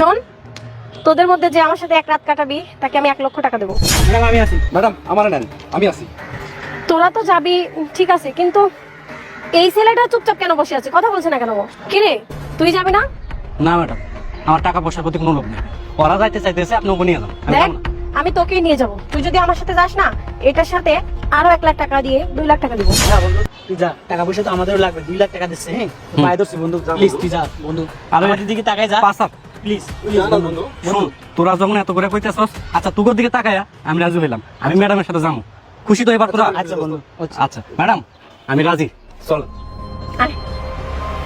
শোন তোদের মধ্যে যে আমার সাথে এক রাত কাটাবি তাকে আমি এক লক্ষ টাকা দেবো। ম্যাডাম আমি আছি। ম্যাডাম আমার নেন আমি আছি। তোরা তো যাবি ঠিক আছে কিন্তু এই ছেলেটা চুপচাপ কেন বসে আছে? কথা বলছে না কেন ও? কিরে তুই যাবি না? না ম্যাডাম আমার টাকা পয়সার প্রতি কোনো লোভ নেই। ওরা যাইতে চাইতেছে আপনি ওকে নিয়ে যান। দেখ আমি তোকেই নিয়ে যাব। তুই যদি আমার সাথে যাস না এটার সাথে আরও এক লাখ টাকা দিয়ে দুই লাখ টাকা দিব। না বন্ধু তুই যা টাকা পয়সা তো আমাদেরও লাগবে দুই লাখ টাকা দিচ্ছে হ্যাঁ? পায়ে ধরছি বন্ধু প্লিজ তুই যা বন্ধু। আরে আমাদের দিকে তাকাই যা। পাঁচ। প্লিজ তোরা যখন এত করে কইতেছস আচ্ছা তোর দিকে তাকায়া আমি রাজি হইলাম। আমি ম্যাডামের সাথে যাব। খুশি তো এবার তোরা? আচ্ছা বন্ধু আচ্ছা ম্যাডাম আমি রাজি। চল।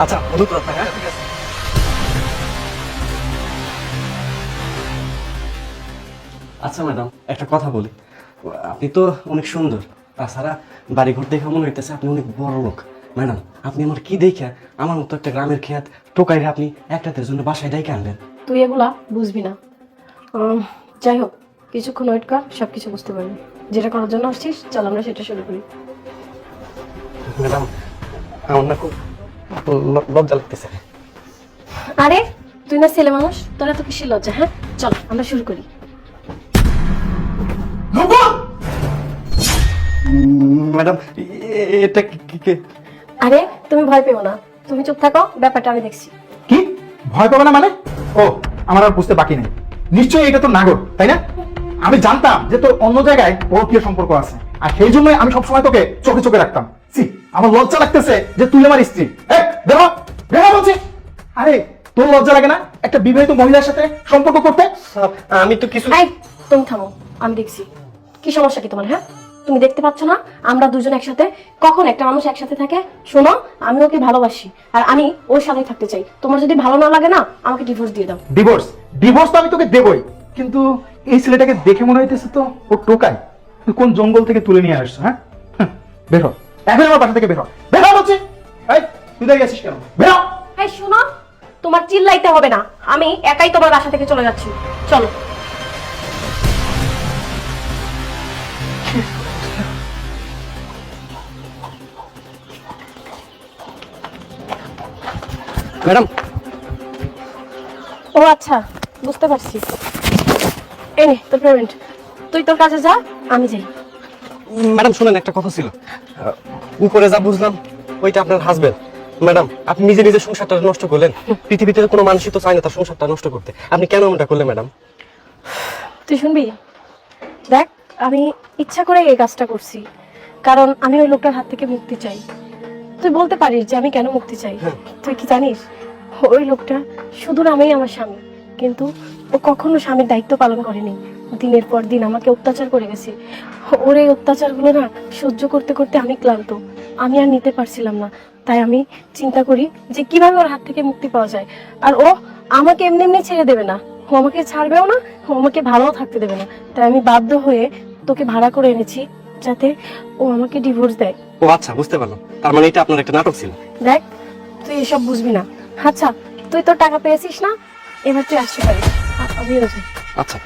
আচ্ছা বন্ধু তোরা থাক, হ্যাঁ? আচ্ছা ম্যাডাম একটা কথা বলি। আপনি তো অনেক সুন্দর। তাছাড়া বাড়ি ঘর দেখে মনে হইতেছে আপনি অনেক বড় লোক। ম্যাডাম আপনি আমার কি দেখে? আমার মতো একটা গ্রামের খেয়াত টোকাইরে আপনি এক রাতের জন্য বাসায় ডাইকে আনলেন। তুই এগুলা বুঝবি না। যাই হোক কিছুক্ষণ ওয়েট কর সব কিছু বুঝতে পারবি। যেটা করার জন্য আসছিস চল আমরা সেটা শুরু করি। ম্যাডাম আমার না খুব লজ্জা লাগতেছে। আরে তুই না ছেলে মানুষ তোরা তো কিসের লজ্জা হ্যাঁ? চল আমরা শুরু করি। ম্যাডাম এটা কি- আরে তুমি ভয় পেও না। তুমি চুপ থাকো ব্যাপারটা আমি দেখছি। কি? ভয় পাবে না মানে? ও আমার আর বুঝতে বাকি নেই। নিশ্চয়ই এটা তো নাগর তাই না? আমি জানতাম যে তোর অন্য জায়গায় পরকীয় সম্পর্ক আছে। আর সেই জন্যই আমি সবসময় তোকে চোখে চোখে রাখতাম। সি আমার লজ্জা লাগতেছে যে তুই আমার স্ত্রী। এই, বেরো বেরো বলছি। আরে তোর লজ্জা লাগে না? একটা বিবাহিত মহিলার সাথে সম্পর্ক করতে? আমি তো কিছু এই তুমি থামো আমি দেখছি। কি সমস্যা কি তোমার হ্যাঁ? তুমি দেখতে পাচ্ছ না? আমরা দুজন একসাথে কখন একটা মানুষ একসাথে থাকে শোনো আমি ওকে ভালোবাসি আর আমি ওর সাথেই থাকতে চাই। তোমার যদি ভালো না লাগে না আমাকে ডিভোর্স দিয়ে দাও। ডিভোর্স ডিভোর্স তো আমি তোকে দেবই। কিন্তু এই ছেলেটাকে দেখে মনে হইতেছে তো ও টোকাই তুই কোন জঙ্গল থেকে তুলে নিয়ে আসছো হ্যাঁ? বের হ। এখন আমার বাসা থেকে বের হ। বের হ বলছি। এই তুই দাঁড়িয়ে আছিস কেন? বের হ। এই শোনো তোমার চিল্লাইতে হবে না। আমি একাই তোমার বাসা থেকে চলে যাচ্ছি। চলো। ম্যাডাম। ও আচ্ছা বুঝতে পারছি। এই নে তোর পেমেন্ট তুই তোর কাছে যা আমি যাই। ম্যাডাম শুনেন একটা কথা ছিল। উপরে যা বুঝলাম ওইটা আপনার হাজবেন্ড ম্যাডাম আপনি নিজে নিজে সংসারটা নষ্ট করলেন। পৃথিবীতে কোনো মানুষই তো চায় না তার সংসারটা নষ্ট করতে। আপনি কেন এমনটা করলেন ম্যাডাম? তুই শুনবি? দেখ আমি ইচ্ছা করে এই কাজটা করছি। কারণ আমি ওই লোকটার হাত থেকে মুক্তি চাই। তুই বলতে পারিস যে আমি কেন মুক্তি চাই? তুই কি জানিস? ওই লোকটা শুধু নামেই আমার স্বামী। কিন্তু ও কখনো স্বামীর দায়িত্ব পালন করেনি। দিনের পর দিন আমাকে অত্যাচার করে গেছে। ওর এই অত্যাচারগুলো না সহ্য করতে করতে আমি ক্লান্ত। আমি আর নিতে পারছিলাম না। তাই আমি চিন্তা করি যে কীভাবে ওর হাত থেকে মুক্তি পাওয়া যায়। আর ও আমাকে এমনি এমনি ছেড়ে দেবে না। ও আমাকে ছাড়বেও না ও আমাকে ভালোও থাকতে দেবে না। তাই আমি বাধ্য হয়ে তোকে ভাড়া করে এনেছি যাতে ও আমাকে ডিভোর্স দেয়। ও আচ্ছা বুঝতে পারলাম। তার মানে এটা আপনার একটা নাটক ছিল। দেখ তুই এসব বুঝবি না। আচ্ছা তুই তো টাকা পেয়েছিস না? এবার তুই আসতে পারিস। আ- আমিও যাই আচ্ছা